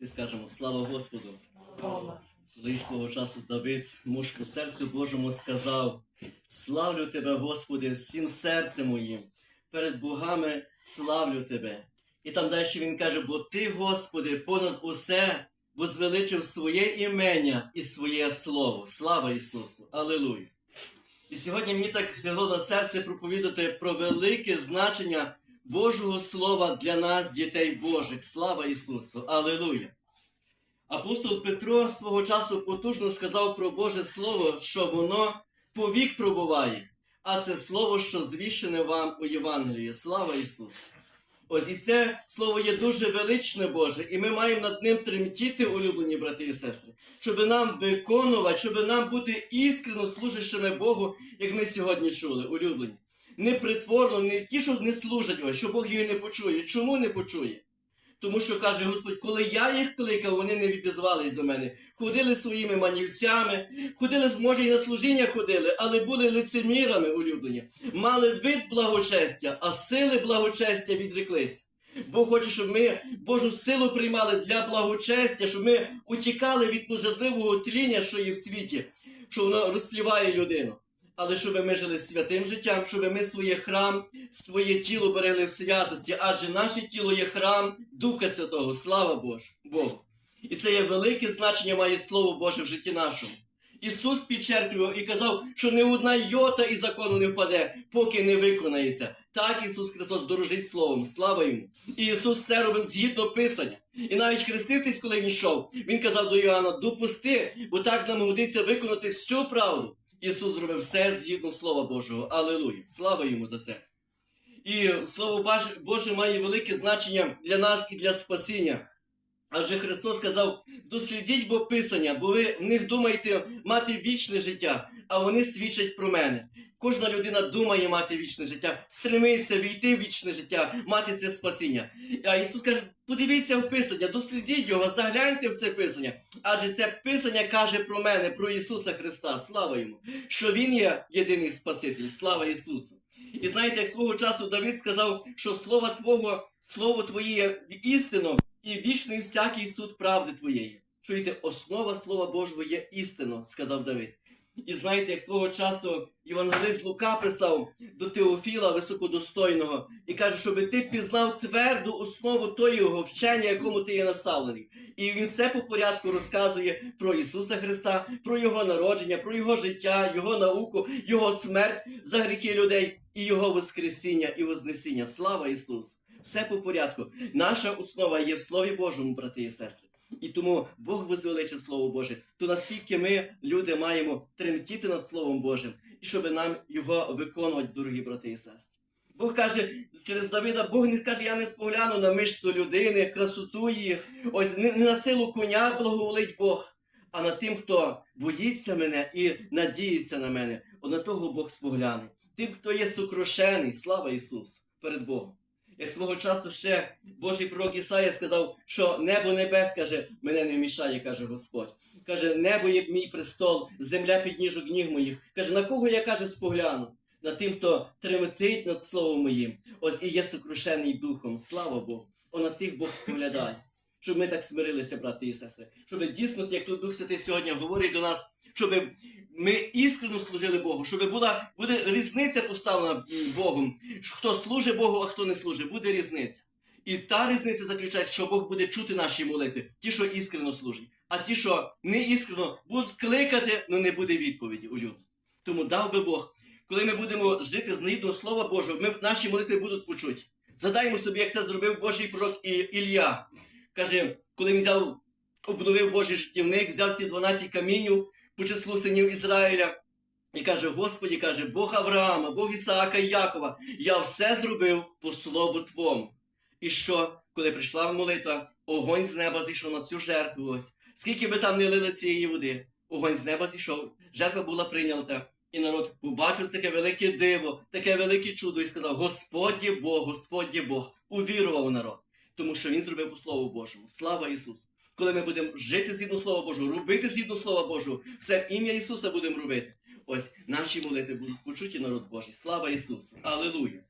Всі скажемо слава Господу. Коли свого часу Давид, муж по серцю Божому, сказав: Славлю тебе, Господи, всім серцем моїм, перед богами славлю тебе. І там далі він каже: бо ти, Господи, понад усе возвеличив своє імення і своє слово. Слава Ісусу! Алілуя! І сьогодні мені так лягло на серце проповідати про велике значення Божого Слова для нас, дітей Божих. Слава Ісусу! Алілуя! Апостол Петро свого часу потужно сказав про Боже Слово, що воно повік пробуває, а це слово, що звіщене вам у Євангелії. Слава Ісусу! Ось і це слово є дуже величне Боже, і ми маємо над ним тремтіти, улюблені брати і сестри, щоб нам виконувати, щоб нам бути іскрено служащими Богу, як ми сьогодні чули, улюблені. Не притворно, не ті, що не служать, ось, що Бог її не почує. Чому не почує? Тому що каже Господь, коли я їх кликав, вони не відізвались до мене. Ходили своїми манівцями, ходили, може, і на служіння ходили, але були лицемірами улюблені. Мали вид благочестя, а сили благочестя відреклись. Бог хоче, щоб ми Божу силу приймали для благочестя, щоб ми утікали від пожадливого тління, що є в світі, що воно розтліває людину. Але щоб ми жили святим життям, щоб ми своє храм, своє тіло берегли в святості, адже наше тіло є храм Духа Святого, слава Бож, Богу. І це є велике значення має Слово Боже в житті нашому. Ісус підчеркував і казав, що не одна йота із закону не впаде, поки не виконається. Так Ісус Христос дорожить Словом, слава йому. І Ісус все робив згідно Писання. І навіть хреститись, коли він йшов, Він казав до Іоанна, допусти, бо так нам годиться виконати всю правду. Ісус зробив все згідно Слова Божого. Алілуя! Слава йому за це! І Слово Боже- має велике значення для нас і для спасіння. Адже Христос сказав: дослідіть бо Писання, бо ви в них думаєте мати вічне життя, а вони свідчать про мене. Кожна людина думає мати вічне життя, стремиться війти в вічне життя, мати це спасіння. А Ісус каже: подивіться в Писання, дослідіть його, загляньте в це Писання. Адже це Писання каже про мене, про Ісуса Христа. Слава йому! Що Він є єдиний Спаситель. Слава Ісусу! І знаєте, як свого часу Давид сказав, що слово Твого, слово Твоє є істинно і вічний всякий суд правди Твоєї. Чуєте, основа Слова Божого є істинно, сказав Давид. І знаєте, як свого часу Євангелист Лука писав до Теофіла високодостойного і каже, щоб ти пізнав тверду основу того вчення, якому ти є наставлений. І він все по порядку розказує про Ісуса Христа, про Його народження, про Його життя, Його науку, Його смерть за гріхи людей і Його Воскресіння і Вознесіння. Слава Ісусу! Все по порядку. Наша основа є в Слові Божому, брати і сестри. І тому Бог возвеличив Слово Боже, то настільки ми, люди, маємо тремтіти над Словом Божим, і щоб нам його виконувати, дорогі брати і сестри. Бог каже через Давида, Бог не каже, я не спогляну на мишцю людини, красоту її, ось не на силу коня благоволить Бог, а на тим, хто боїться мене і надіється на мене. От на того Бог спогляне. Тим, хто є сокрушений, слава Ісус перед Богом. Як свого часу ще Божий пророк Ісая сказав, що небо небес, каже, мене не вмішає, каже Господь. Каже, небо є мій престол, земля під ніжок ніг моїх. Каже, на кого я каже спогляну? На тим, хто тремтить над словом моїм, ось і є сокрушений духом. Слава Богу. О, на тих Бог споглядає. Щоб ми так смирилися, брати і сестри. Щоб дійсно, як тут Дух Святий сьогодні говорить до нас, щоб ми іскрено служили Богу, щоб була буде різниця поставлена Богом. Хто служить Богу, а хто не служить, буде різниця. І та різниця заключається, що Бог буде чути наші молитви, ті, що іскрено служать, а ті, що не іскрено, будуть кликати, але не буде відповіді у людей. Тому дав би Бог, коли ми будемо жити згідно Слова Божого, ми, наші молитви будуть почуті. Задаємо собі, як це зробив Божий пророк І- Ілля. Каже, коли він взяв, обновив Божий життівник, взяв ці 12 камінів по числу синів Ізраїля. І каже: Господі, каже, Бог Авраама, Бог Ісаака і Якова, я все зробив по слову Твому. І що, коли прийшла молитва, огонь з неба зійшов на цю жертву. Ось. Скільки би там не лили цієї води, огонь з неба зійшов, жертва була прийнята. І народ побачив таке велике диво, таке велике чудо, і сказав: Господь є Бог, Господь є Бог. Увірував народ, тому що він зробив по Слову Божому. Слава Ісусу! Коли ми будемо жити згідно Слова Божого, робити згідно Слова Божого, все в ім'я Ісуса будемо робити. Ось наші молитви будуть почуті, народ Божий. Слава Ісусу! Алілуя!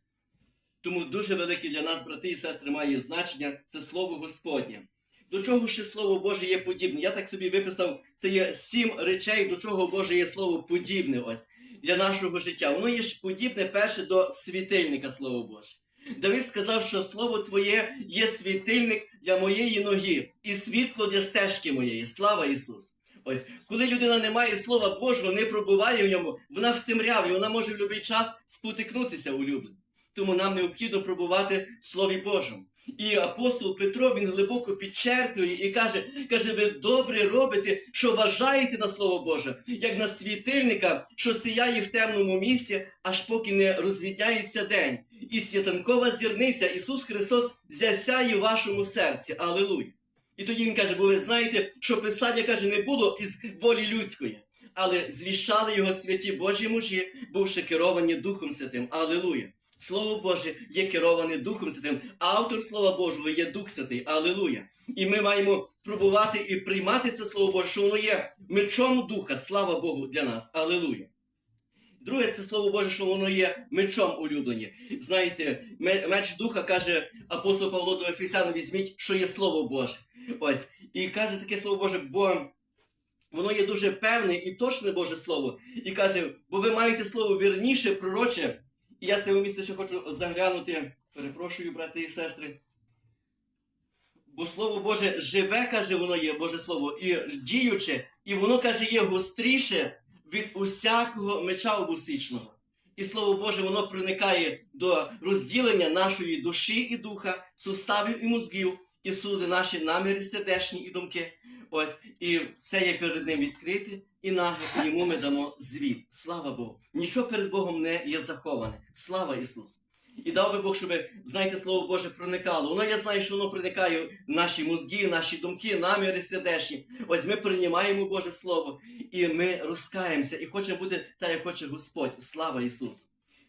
Тому дуже велике для нас, брати і сестри, має значення це Слово Господнє. До чого ще Слово Боже є подібне? Я так собі виписав, це є сім речей, до чого Боже є Слово подібне ось для нашого життя. Воно є ж подібне перше до світильника, Слово Боже. Давид сказав, що Слово Твоє є світильник для моєї ноги і світло для стежки моєї. Слава Ісус! Ось, коли людина не має Слова Божого, не пробуває в ньому, вона в темряві, вона може в будь-який час спотикнутися улюблено. Тому нам необхідно пробувати в Слові Божому. І апостол Петро він глибоко підчеркує і каже: каже, ви добре робите, що вважаєте на Слово Боже, як на світильника, що сіяє в темному місці, аж поки не розвідняється день. І святанкова зірниця Ісус Христос засяє в вашому серці. Алілуя! І тоді він каже: бо ви знаєте, що писання каже, не було із волі людської, але звіщали його святі Божі мужі, бувши керовані Духом Святим. Алілуя! Слово Боже є кероване Духом Святим. Автор Слова Божого є Дух Святий. Алілуя! І ми маємо пробувати і приймати це Слово Боже, що воно є мечом Духа. Слава Богу для нас. Алілуя! Друге, це слово Боже, що воно є мечом улюблені. Знаєте, меч духа каже апостол Павло до Ефесян, візьміть, що є слово Боже. Ось. І каже таке слово Боже, бо воно є дуже певне і точне Боже Слово. І каже, бо ви маєте слово вірніше, пророче. І я це місце ще хочу заглянути. Перепрошую, брати і сестри. Бо Слово Боже живе, каже, воно є Боже Слово, і діюче, і воно каже, є гостріше від усякого меча обусічного. І Слово Боже, воно проникає до розділення нашої душі і духа, суставів і мозгів, і суди наші наміри сердечні і думки. Ось, і все є перед ним відкрите, і наге, йому ми дамо звіт. Слава Богу. Нічого перед Богом не є заховане. Слава Ісусу. І дав би Бог, щоб, знаєте, Слово Боже проникало. Воно я знаю, що воно проникає в наші мозги, наші думки, наміри сердечні. Ось ми приймаємо Боже Слово, і ми розкаємося, і хочемо бути так, як хоче Господь. Слава Ісусу!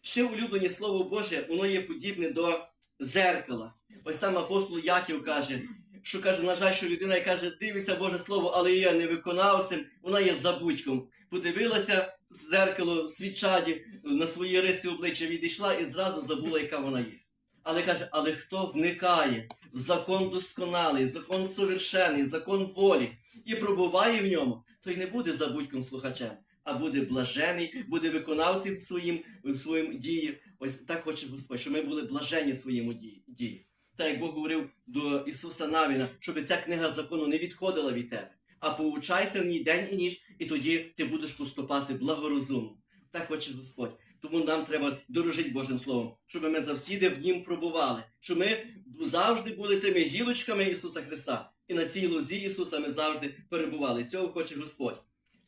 Ще улюблені Слово Боже, воно є подібне до зеркала. Ось там апостол Яків каже, що каже, на жаль, що людина, яка каже, дивиться Боже Слово, але є невиконавцем, вона є забудьком. Подивилася зеркало в свічаді на свої риси обличчя відійшла і зразу забула, яка вона є. Але каже, але хто вникає в закон досконалий, закон совершений, закон волі і пробуває в ньому, той не буде забудьком слухачем, а буде блажений, буде виконавцем своїм своїм дії. Ось так хоче Господь, щоб ми були блажені в своєму дії. Так як Бог говорив до Ісуса Навіна, щоб ця книга закону не відходила від тебе, а поучайся в ній день і ніч, і тоді ти будеш поступати благорозумно. Так хоче Господь. Тому нам треба дорожити Божим Словом, щоб ми завсіди в нім пробували, щоб ми завжди були тими гілочками Ісуса Христа. І на цій лозі Ісуса ми завжди перебували. Цього хоче Господь.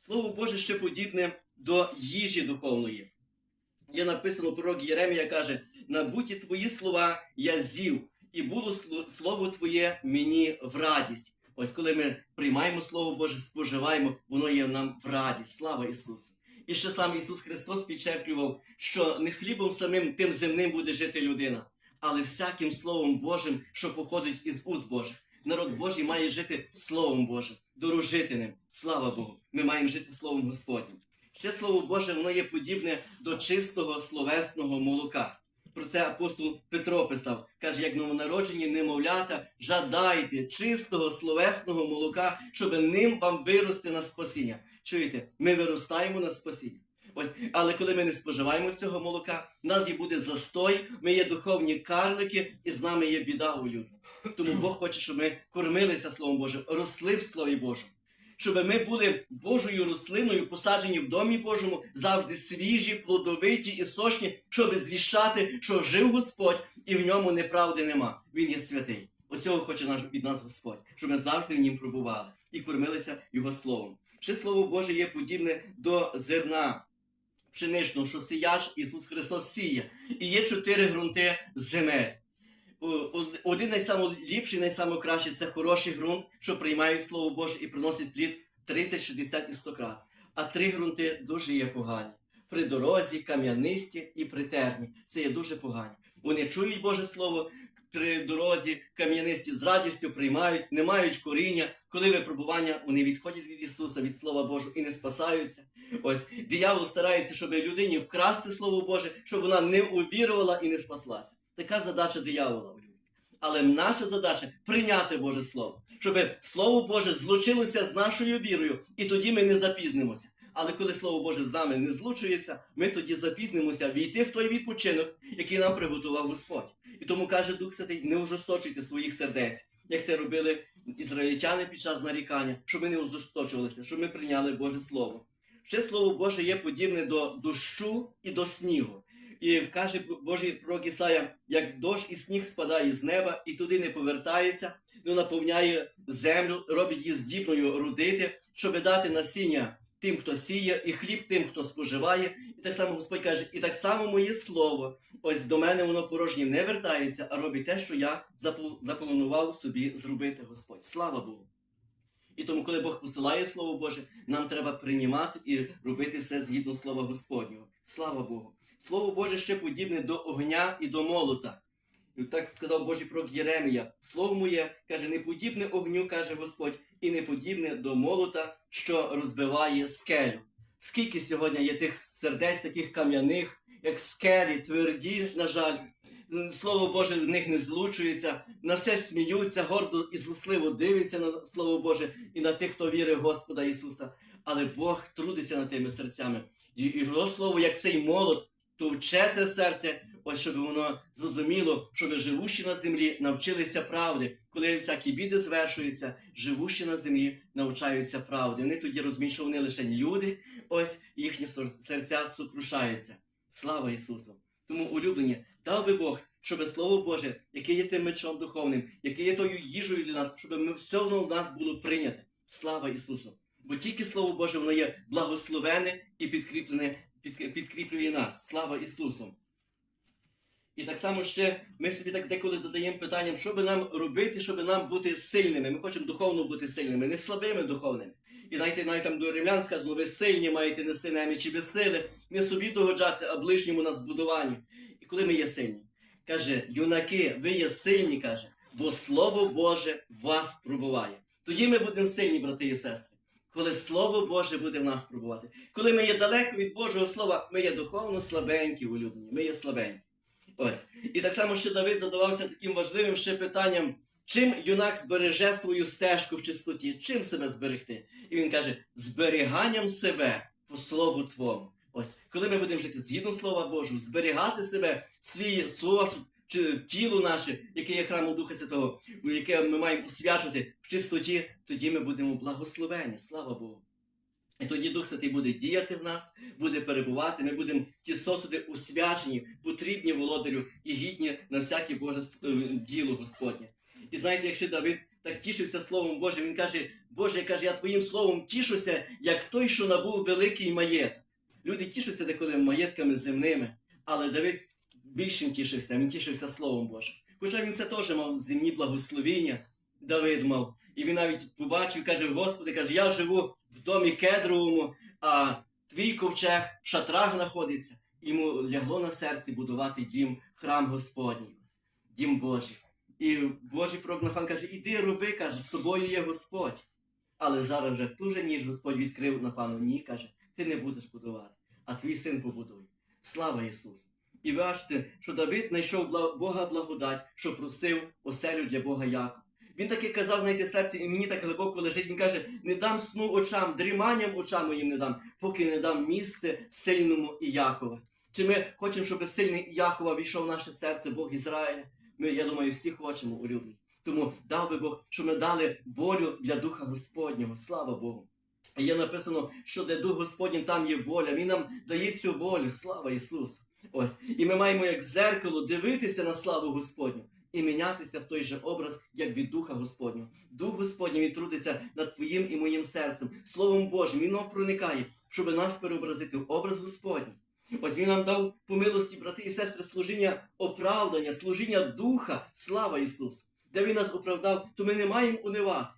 Слово Боже ще подібне до їжі духовної. Є написано пророк Єремія каже: набуті твої слова я з'їв, і було слово Твоє мені в радість. Ось коли ми приймаємо Слово Боже, споживаємо, воно є нам в радість. Слава Ісусу! І ще сам Ісус Христос підчеркував, що не хлібом самим тим земним буде жити людина, але всяким Словом Божим, що походить із уст Божих. Народ Божий має жити Словом Божим, дорожити ним. Слава Богу! Ми маємо жити Словом Господнім. Ще Слово Боже, воно є подібне до чистого словесного молока. Про це апостол Петро писав. Каже, як новонароджені немовлята, жадайте чистого словесного молока, щоб ним вам вирости на спасіння. Чуєте, ми виростаємо на спасіння. Ось, але коли ми не споживаємо цього молока, в нас і буде застой, ми є духовні карлики, і з нами є біда у людях. Тому Бог хоче, щоб ми кормилися Словом Божим, росли в Слові Божому. Щоб ми були Божою рослиною, посаджені в домі Божому, завжди свіжі, плодовиті і сочні, щоб звіщати, що жив Господь і в ньому неправди нема. Він є святий. Оцього хоче наш від нас Господь, щоб ми завжди в нім пробували і кормилися Його словом. Ще слово Боже є подібне до зерна пшеничного, що сіяч Ісус Христос сіє. І є чотири ґрунти земель. О- Один найсамоліпший, найсамокращий це хороший ґрунт, що приймають Слово Боже і приносить плід 30, 60 і 100 крат. А три ґрунти дуже є погані. При дорозі, кам'янисті і притерні. Це є дуже погані. Вони чують Боже Слово, при дорозі кам'янисті з радістю приймають, не мають коріння. Коли випробування, вони відходять від Ісуса, від Слова Божого і не спасаються. Ось диявол старається, щоб людині вкрасти Слово Боже, щоб вона не увірувала і не спаслася. Така задача диявола. Але наша задача прийняти Боже Слово, щоб Слово Боже злучилося з нашою вірою, і тоді ми не запізнимося. Але коли Слово Боже з нами не злучується, ми тоді запізнимося війти в той відпочинок, який нам приготував Господь. І тому каже Дух Святий, не ужесточуйте своїх сердець, як це робили ізраїльтяни під час нарікання, щоб ми не ужесточувалися, щоб ми прийняли Боже Слово. Ще Слово Боже є подібне до дощу і до снігу. І каже Божий пророк Ісая, як дощ і сніг спадає з неба і туди не повертається, ну наповняє землю, робить її здібною родити, щоб дати насіння тим, хто сіє, і хліб тим, хто споживає. І так само Господь каже, і так само моє слово, ось до мене воно порожнє не вертається, а робить те, що я запланував собі зробити Господь. Слава Богу! І тому, коли Бог посилає Слово Боже, нам треба приймати і робити все згідно Слова Господнього. Слава Богу! Слово Боже ще подібне до огня і до молота. Так сказав Божий пророк Єремія. Слово моє каже, не подібне огню, каже Господь, і не подібне до молота, що розбиває скелю. Скільки сьогодні є тих сердець, таких кам'яних, як скелі, тверді, на жаль. Слово Боже в них не злучується, на все сміються, гордо і злосливо дивляться на Слово Боже і на тих, хто вірить в Господа Ісуса. Але Бог трудиться над тими серцями. І його слово, як цей молот, товче це серце, ось щоб воно зрозуміло, щоб живущі на землі навчилися правди. Коли всякі біди звершуються, живущі на землі навчаються правди. Вони тоді розуміють, що вони лише люди, ось їхні серця сокрушаються. Слава Ісусу! Тому улюблені, дав би Бог, щоб Слово Боже, яке є тим мечом духовним, яке є тою їжею для нас, щоб ми все воно в нас було прийняте. Слава Ісусу! Бо тільки Слово Боже, воно є благословене і підкріплене, під- підкріплює нас. Слава Ісусу! І так само ще ми собі так деколи задаємо питанням, що би нам робити, щоб нам бути сильними. Ми хочемо духовно бути сильними, не слабими духовними. І знаєте, навіть там до римлян сказано, ви сильні маєте нести немічі без сили, не собі догоджати, а ближньому на збудуванню. І коли ми є сильні? Каже, юнаки, ви є сильні, каже, бо Слово Боже вас пробуває. Тоді ми будемо сильні, брати і сестри. Коли Слово Боже буде в нас пробувати. Коли ми є далеко від Божого Слова, ми є духовно слабенькі, улюблені, ми є слабенькі. Ось. І так само ще Давид задавався таким важливим ще питанням, чим юнак збереже свою стежку в чистоті, чим себе зберегти? І він каже, зберіганням себе по слову Твому. Ось, коли ми будемо жити згідно Слова Божого, зберігати себе, свій сосуд, чи тіло наше, яке є храмом Духа Святого, яке ми маємо освячувати в чистоті, тоді ми будемо благословені. Слава Богу. І тоді Дух Святий буде діяти в нас, буде перебувати, ми будемо ті сосуди освячені, потрібні володарю і гідні на всяке Боже е, діло Господнє. І знаєте, якщо Давид так тішився Словом Божим, він каже, Боже, каже, я твоїм словом тішуся, як той, що набув великий маєток. Люди тішуться деколи маєтками земними, але Давид більшим тішився, він тішився Словом Божим. Хоча він це теж мав земні благословіння, Давид мав. І він навіть побачив, каже, Господи, каже, я живу в домі кедровому, а твій ковчег в шатрах знаходиться. Йому лягло на серці будувати дім, храм Господній, дім Божий. І Божий пророк Нафан каже, іди роби, каже, з тобою є Господь. Але зараз вже в ту же ніж Господь відкрив Нафану, ні, каже, ти не будеш будувати, а твій син побудує. Слава Ісусу! І бачите, що Давид знайшов Бога благодать, що просив оселю для Бога Якова. Він таки казав, знаєте, серці, і мені так глибоко лежить. Він каже: не дам сну очам, дріманням очам моїм не дам, поки не дам місце сильному і Якова. Чи ми хочемо, щоб сильний Якова війшов в наше серце, Бог Ізраїля? Ми, я думаю, всі хочемо улюблені. Тому дав би Бог, щоб ми дали волю для Духа Господнього. Слава Богу. Є написано, що де Дух Господній, там є воля. Він нам дає цю волю. Слава Ісусу. Ось. І ми маємо як в зеркало дивитися на славу Господню і мінятися в той же образ, як від Духа Господнього. Дух Господній він трудиться над твоїм і моїм серцем. Словом Божим, він проникає, щоб нас переобразити в образ Господній. Ось він нам дав по милості, брати і сестри, служіння оправдання, служіння Духа, слава Ісусу. Де Він нас оправдав, то ми не маємо унивати.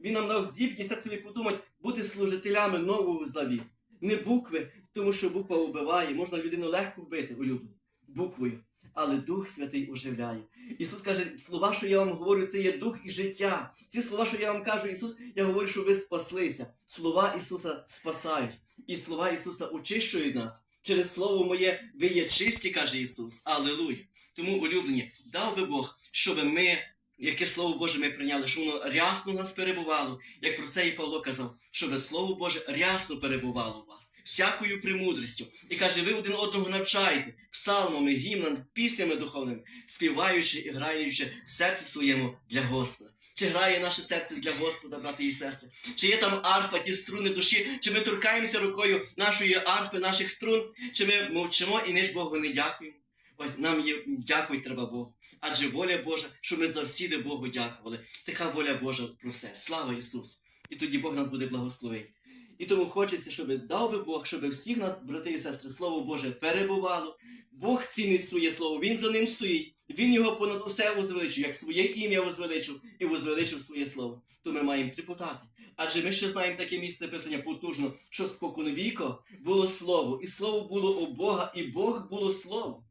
Він нам дав здібність, так собі подумати, бути служителями нового завіту. Не букви, тому що буква вбиває, можна людину легко вбити, улюблено, буквою. Але Дух Святий оживляє. Ісус каже, слова, що я вам говорю, це є дух і життя. Ці слова, що я вам кажу, Ісус, я говорю, що ви спаслися. Слова Ісуса спасають. І слова Ісуса очищують нас. Через Слово моє ви є чисті, каже Ісус. Аллилуйя. Тому, улюблені, дав би Бог, щоб ми яке Слово Боже ми прийняли, що воно рясно в нас перебувало, як про це і Павло казав, щоб Слово Боже рясно перебувало у вас, всякою премудрістю. І каже, ви один одного навчайте псалмами, гімнами, піснями духовними, співаючи і граючи в серці своєму для Господа. Чи грає наше серце для Господа, брати і сестри? Чи є там арфа, ті струни душі? Чи ми торкаємося рукою нашої арфи, наших струн? Чи ми мовчимо і ніж Богу не дякуємо? Ось нам є дякувати треба Богу. Адже воля Божа, що ми завсіди Богу дякували. Така воля Божа про все. Слава Ісусу! І тоді Бог нас буде благословити. І тому хочеться, щоб дав би Бог, щоб всіх нас, брати і сестри, Слово Боже, перебувало. Бог цінить своє слово, Він за ним стоїть. Він його понад усе возвеличив, як своє ім'я возвеличив і возвеличив своє слово. То ми маємо тріпотати. Адже ми ще знаємо таке місце писання потужно, що споконвіко було слово, і слово було у Бога, і Бог було слово.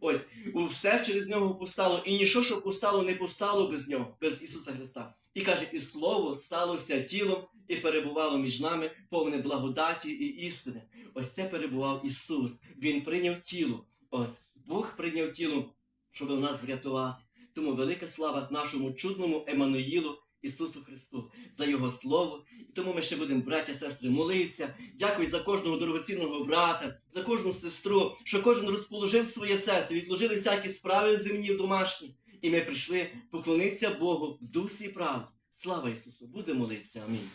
Ось все через нього постало, і ніщо, що постало, не постало без нього, без Ісуса Христа. І каже, і Слово сталося тілом і перебувало між нами, повне благодаті і істини. Ось це перебував Ісус. Він прийняв тіло. Ось Бог прийняв тіло, щоб нас врятувати. Тому велика слава нашому чудному Еммануїлу Ісусу Христу за Його Слово. І тому ми ще будемо, браття, сестри, молитися. Дякую за кожного дорогоцінного брата, за кожну сестру, що кожен розположив своє серце, відложили всякі справи земні домашні. І ми прийшли поклонитися Богу в дусі і правді. Слава Ісусу! Будемо молитися. Амінь.